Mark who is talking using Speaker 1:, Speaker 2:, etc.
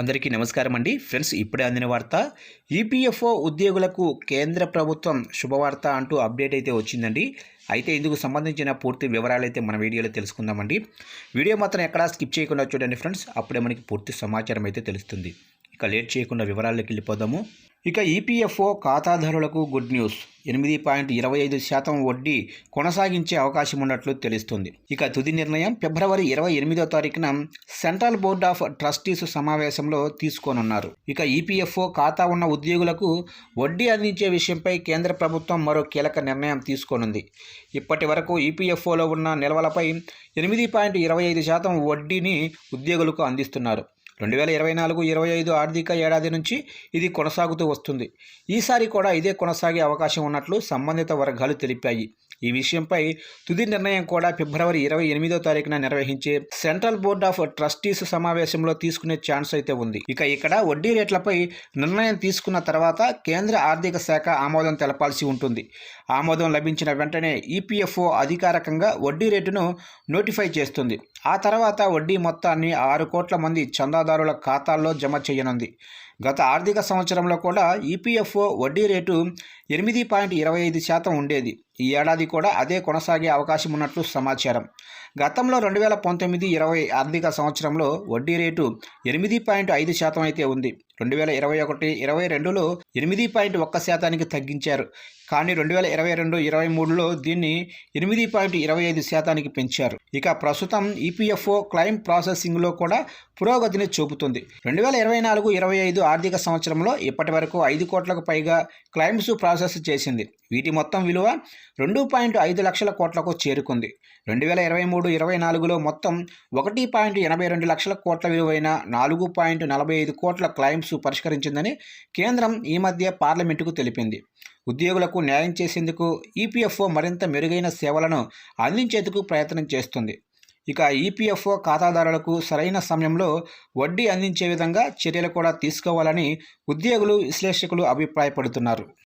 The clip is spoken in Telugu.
Speaker 1: అందరికీ నమస్కారం అండి ఫ్రెండ్స్ ఇప్పుడే అందిన వార్త ఈపీఎఫ్ఓ ఉద్యోగులకు కేంద్ర ప్రభుత్వం శుభవార్త అంటూ అప్డేట్ అయితే వచ్చిందండి. అయితే ఇందుకు సంబంధించిన పూర్తి వివరాలు అయితే మన వీడియోలో తెలుసుకుందామండి. వీడియో మాత్రం ఎక్కడా స్కిప్ చేయకుండా చూడండి ఫ్రెండ్స్. అప్పుడే మనకి పూర్తి సమాచారం అయితే తెలుస్తుంది. ఇక లేట్ చేయకుండా వివరాల్లోకి వెళ్ళిపోదాము. ఇక ఈపీఎఫ్ఓ ఖాతాదారులకు గుడ్ న్యూస్. ఎనిమిది పాయింట్ ఇరవై ఐదు శాతం వడ్డీ కొనసాగించే అవకాశం ఉన్నట్లు తెలుస్తుంది. ఇక తుది నిర్ణయం ఫిబ్రవరి ఇరవై ఎనిమిదో తారీఖున సెంట్రల్ బోర్డ్ ఆఫ్ ట్రస్టీస్ సమావేశంలో తీసుకోనున్నారు. ఇక ఈపీఎఫ్ఓ ఖాతా ఉన్న ఉద్యోగులకు వడ్డీ అందించే విషయంపై కేంద్ర ప్రభుత్వం మరో కీలక నిర్ణయం తీసుకోనుంది. ఇప్పటి వరకు ఈపీఎఫ్ఓలో ఉన్న నిల్వలపై ఎనిమిది పాయింట్ ఇరవై ఐదు శాతం వడ్డీని ఉద్యోగులకు అందిస్తున్నారు. రెండు వేల ఇరవై నాలుగు ఇరవై ఐదు ఆర్థిక ఏడాది నుంచి ఇది కొనసాగుతూ వస్తుంది. ఈసారి కూడా ఇదే కొనసాగే అవకాశం ఉన్నట్లు సంబంధిత వర్గాలు తెలిపాయి. ఈ విషయంపై తుది నిర్ణయం కూడా ఫిబ్రవరి ఇరవై ఎనిమిదో తారీఖున నిర్వహించే సెంట్రల్ బోర్డ్ ఆఫ్ ట్రస్టీస్ సమావేశంలో తీసుకునే ఛాన్స్ అయితే ఉంది. ఇక ఇక్కడ వడ్డీ రేట్లపై నిర్ణయం తీసుకున్న తర్వాత కేంద్ర ఆర్థిక శాఖ ఆమోదం తెలపాల్సి ఉంటుంది. ఆమోదం లభించిన వెంటనే ఈపీఎఫ్ఓ అధికారికంగా వడ్డీ రేటును నోటిఫై చేస్తుంది. ఆ తర్వాత వడ్డీ మొత్తాన్ని ఆరు కోట్ల మంది చందాదారుల ఖాతాల్లో జమ చేయనుంది. గత ఆర్థిక సంవత్సరంలో కూడా ఈపీఎఫ్ఓ వడ్డీ రేటు ఎనిమిది పాయింట్ ఇరవై ఐదు శాతం ఉండేది. ఈ ఏడాది కూడా అదే కొనసాగే అవకాశం ఉన్నట్లు సమాచారం. గతంలో రెండు వేల పంతొమ్మిది ఇరవై ఆర్థిక సంవత్సరంలో వడ్డీ రేటు ఎనిమిది పాయింట్ ఐదు శాతం అయితే ఉంది. రెండు వేల ఇరవై ఒకటి ఇరవై రెండులో ఎనిమిది పాయింట్ ఒక్క శాతానికి తగ్గించారు. కానీ రెండు వేల ఇరవై రెండు ఇరవై మూడులో దీన్ని ఎనిమిది పాయింట్ ఇరవై ఐదు శాతానికి పెంచారు. ఇక ప్రస్తుతం ఈపీఎఫ్ఓ క్లైమ్ ప్రాసెసింగ్లో కూడా పురోగతిని చూపుతుంది. రెండు వేల ఇరవై నాలుగు ఇరవై ఐదు ఆర్థిక సంవత్సరంలో ఇప్పటి వరకు ఐదు కోట్లకు పైగా క్లైమ్స్ ప్రాసెస్ చేసింది. వీటి మొత్తం విలువ రెండు పాయింట్ ఐదు లక్షల కోట్లకు చేరుకుంది. రెండు వేల ఇరవై మూడు ఇరవై నాలుగులో మొత్తం ఒకటి పాయింట్ ఎనభై రెండు లక్షల కోట్ల విలువైన నాలుగు పాయింట్ నలభై ఐదు కోట్ల క్లైమ్స్ పరిష్కరించిందని కేంద్రం ఈ మధ్య పార్లమెంటుకు తెలిపింది. ఉద్యోగులకు న్యాయం చేసేందుకు ఈపీఎఫ్ఓ మరింత మెరుగైన సేవలను అందించేందుకు ప్రయత్నం చేస్తుంది. ఇక ఈపీఎఫ్ఓ ఖాతాదారులకు సరైన సమయంలో వడ్డీ అందించే విధంగా చర్యలు కూడా తీసుకోవాలని ఉద్యోగులు విశ్లేషకులు అభిప్రాయపడుతున్నారు.